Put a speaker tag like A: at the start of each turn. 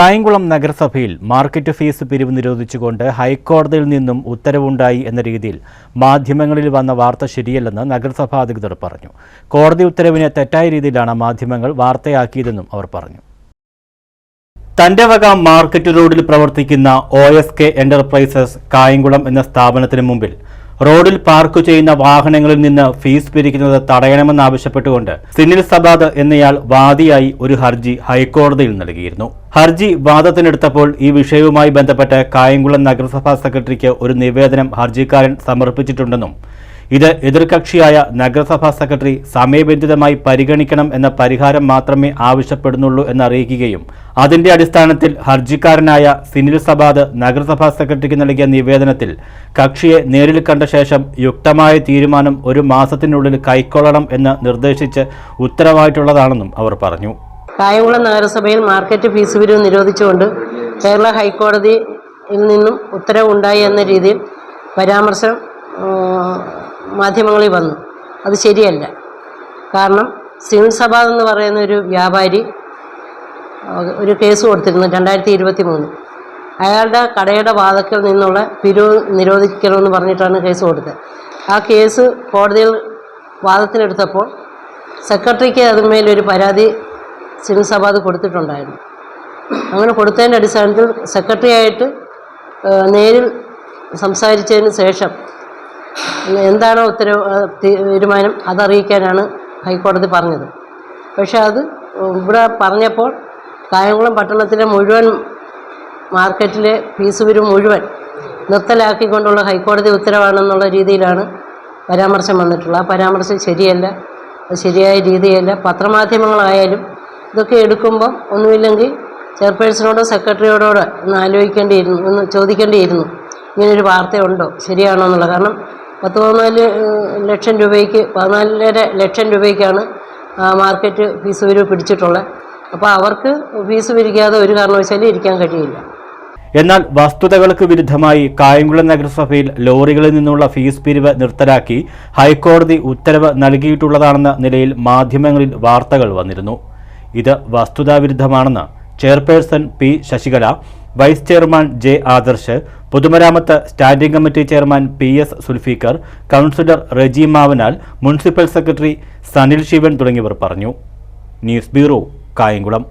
A: കായംകുളം നഗരസഭയിൽ market fees പിരിവ് നിരോധിച്ചുകൊണ്ട് ഹൈക്കോടതിയിൽ നിന്നും ഉത്തരവുണ്ടായി എന്ന രീതിയിൽ മാധ്യമങ്ങളിൽ വന്ന വാർത്ത ശരിയല്ലെന്ന് നഗരസഭാ അധികൃതർ പറഞ്ഞു. കോടതി ഉത്തരവിനെ തെറ്റായ രീതിയിലാണ് മാധ്യമങ്ങൾ വാർത്തയാക്കിയതെന്നും അവർ പറഞ്ഞു. തന്റെ വക മാർക്കറ്റ് റോഡിൽ പ്രവർത്തിക്കുന്ന O S K enterprises Kayamkulam എന്ന സ്ഥാപനത്തിന് മുമ്പിൽ റോഡിൽ പാർക്ക് ചെയ്യുന്ന വാഹനങ്ങളിൽ നിന്ന് ഫീസ് പിരിക്കുന്നത് തടയണമെന്നാവശ്യപ്പെട്ടുകൊണ്ട് സിനിൽ സബാദ് എന്നയാൾ വാദിയായി ഒരു ഹർജി ഹൈക്കോടതിയിൽ നൽകിയിരുന്നു. ഹർജി വാദത്തിനെടുത്തപ്പോൾ ഈ വിഷയവുമായി ബന്ധപ്പെട്ട് കായംകുളം നഗരസഭാ സെക്രട്ടറിക്ക് ഒരു നിവേദനം ഹർജിക്കാരൻ സമർപ്പിച്ചിട്ടുണ്ടെന്നും ഇത് എതിർകക്ഷിയായ നഗരസഭാ സെക്രട്ടറി സമയബന്ധിതമായി പരിഗണിക്കണം എന്ന പരിഹാരം മാത്രമേ ആവശ്യപ്പെടുന്നുള്ളൂ എന്നറിയിക്കുകയും അതിന്റെ അടിസ്ഥാനത്തിൽ ഹർജിക്കാരനായ സിനിൽ സബാദ് നഗരസഭാ സെക്രട്ടറിക്ക് നൽകിയ നിവേദനത്തിൽ കക്ഷിയെ നേരിൽ കണ്ട ശേഷം യുക്തമായ തീരുമാനം ഒരു മാസത്തിനുള്ളിൽ കൈക്കൊള്ളണം എന്ന് നിർദ്ദേശിച്ച് ഉത്തരവായിട്ടുള്ളതാണെന്നും അവർ പറഞ്ഞു.
B: കായംകുളം നഗരസഭയിൽ മാർക്കറ്റ് ഫീസ് പിരിവ് നിരോധിച്ചുകൊണ്ട് കേരള ഹൈക്കോടതിയിൽ നിന്നും ഉത്തരവുണ്ടായി എന്ന രീതിയിൽ പരാമർശം മാധ്യമങ്ങളിൽ വന്നു. അത് ശരിയല്ല. കാരണം സിവിൽ സഭ എന്ന് പറയുന്ന ഒരു വ്യാപാരി ഒരു കേസ് കൊടുത്തിരുന്നു രണ്ടായിരത്തി ഇരുപത്തി മൂന്ന് അയാളുടെ കടയുടെ വാതക്കൽ നിന്നുള്ള പിരിവ് നിരോധിക്കണമെന്ന് പറഞ്ഞിട്ടാണ് കേസ് കൊടുത്തത്. ആ കേസ് കോടതിയിൽ വാദത്തിനെടുത്തപ്പോൾ സെക്രട്ടറിക്ക് അതിന്മേലൊരു പരാതി സിവിൽ സഭ അത് കൊടുത്തിട്ടുണ്ടായിരുന്നു. അങ്ങനെ കൊടുത്തതിന്റെ അടിസ്ഥാനത്തിൽ സെക്രട്ടറിയായിട്ട് നേരിൽ സംസാരിച്ചതിന് ശേഷം എന്താണോ ഉത്തരവ് തീരുമാനം? അതറിയിക്കാനാണ് ഹൈക്കോടതി പറഞ്ഞത്. പക്ഷേ അത് ഇവിടെ പറഞ്ഞപ്പോൾ കായംകുളം പട്ടണത്തിലെ മുഴുവൻ മാർക്കറ്റിലെ ഫീസ് പിരിവ് മുഴുവൻ നിർത്തലാക്കിക്കൊണ്ടുള്ള ഹൈക്കോടതി ഉത്തരവാണെന്നുള്ള രീതിയിലാണ് പരാമർശം വന്നിട്ടുള്ളത്. ആ പരാമർശം ശരിയല്ല ശരിയായ രീതിയല്ല. പത്രമാധ്യമങ്ങളായാലും ഇതൊക്കെ എടുക്കുമ്പോൾ ഒന്നുമില്ലെങ്കിൽ ചെയർപേഴ്സണോടോ സെക്രട്ടറിയോടോ ഒന്ന് ആലോചിക്കേണ്ടിയിരുന്നു ഒന്ന് ചോദിക്കേണ്ടിയിരുന്നു ഇങ്ങനൊരു വാർത്തയുണ്ടോ? ശരിയാണോ എന്നുള്ളത് കാരണം പത്ത് പതിനാല് ലക്ഷം രൂപയ്ക്ക് പതിനാലര ലക്ഷം രൂപയ്ക്കാണ് മാർക്കറ്റ് ഫീസ് പിരിവ് പിടിച്ചിട്ടുള്ളത്. അപ്പോൾ അവർക്ക് ഫീസ് പിരിക്കാതെ ഒരു കാരണവശാലും ഇരിക്കാൻ കഴിയില്ല.
A: എന്നാൽ വസ്തുതകൾക്ക് വിരുദ്ധമായി കായംകുളം നഗരസഭയിൽ ലോറികളിൽ നിന്നുള്ള ഫീസ് പിരിവ് നിർത്തലാക്കി ഹൈക്കോടതി ഉത്തരവ് നൽകിയിട്ടുള്ളതാണെന്ന നിലയിൽ മാധ്യമങ്ങളിൽ വാർത്തകൾ വന്നിരുന്നു. ഇത് വസ്തുതാവിരുദ്ധമാണെന്ന് chairperson P Sasikala vice chairman J Adarsh പൊതുമരാമത്ത് standing committee chairman P S Sulfikar councillor Reji Mavanal municipal secretary Sanil Sivan തുടങ്ങിയവർ പറഞ്ഞു. News bureau Kayamkulam.